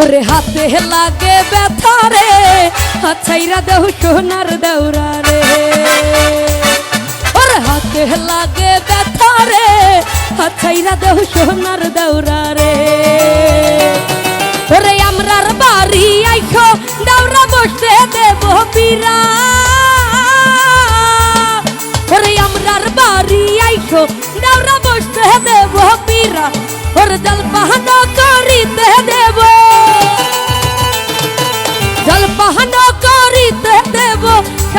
ওরে হাতে লাগে ব্যথা রে দেহ সোনার দেউরা রে। ওরে হাতে লাগে ব্যথা রে দেহ সোনার দেউরা রে। ওরে আমরার বাড়ি আইখো দাউরা বসতে দেব পীরা। ওরে আমরার বাড়ি আইখো দাউরা বসতে দেব পীরা। ওরে জল পাহানো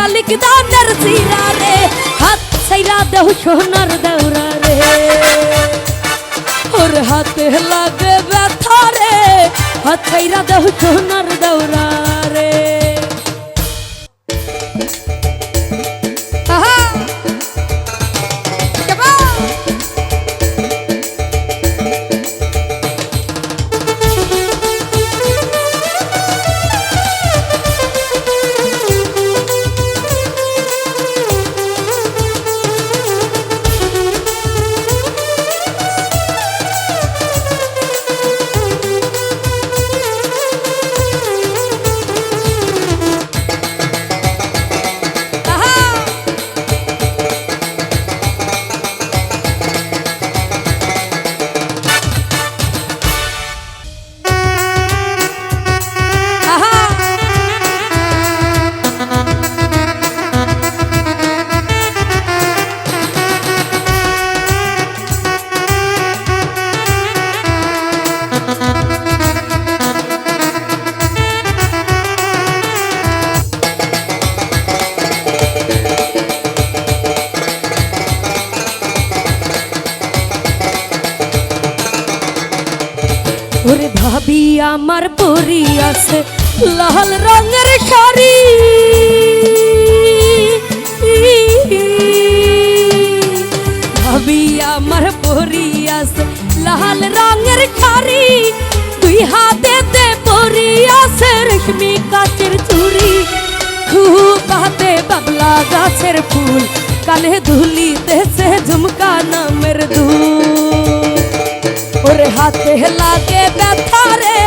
শালিক দানের সিরা রে হাত সাইরা দেহ সোনার দৌরা রে ওর হাতে লাগে ব্যথা রে হাত সাইরা দেহ সোনার দৌরা রে ওরে ভাবি আমার পরি আছে, লাল রঙের শাড়ি। ভাবি আমার পরি আছে, লাল রঙের শাড়ি। দুই হাতেতে পরি আছে, রেশমি কাচের চুড়ি। খুব হাতে বাবলা গাছের ফুল, কানে ধুলি দেশে ঝুমকা নামের ওরে হাতে লাগে ব্যথা রে।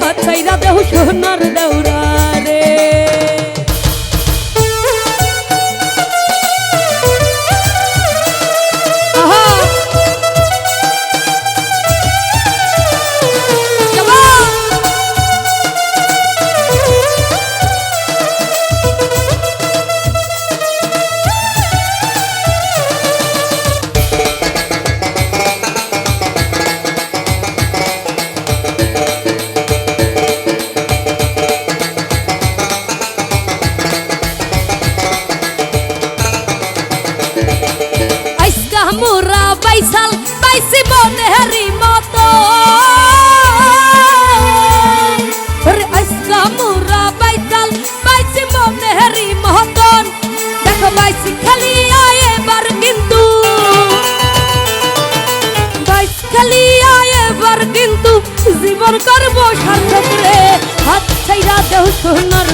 হাতাইরা দেহ সোনার দৌড়া মোরা বাইসাল, বাইসি বনেহারি মতো মোরা বাইসাল, বাইসি বনেহারি মতন দেখো বাইসি খালি এবার কিন্তু। জীবন করব সার্থক রে। হাত ছাইরা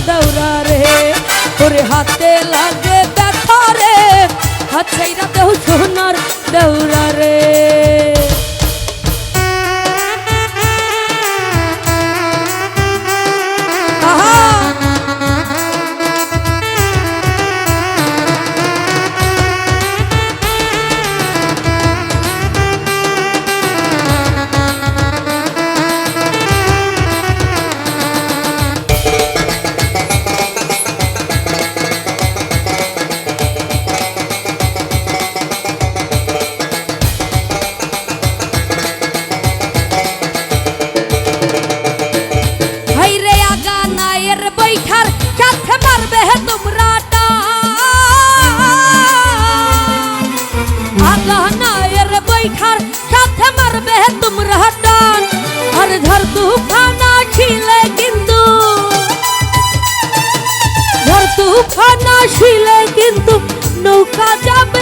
দেহ রে। হাতে লাগে ব্যথা রে। হাত ছাইরা দেহ সোনার দৌড়া রে আর ঝড় তুফান ছিলে কিন্তু। ঝড় তুফান আসিলে কিন্তু নৌকা যাবে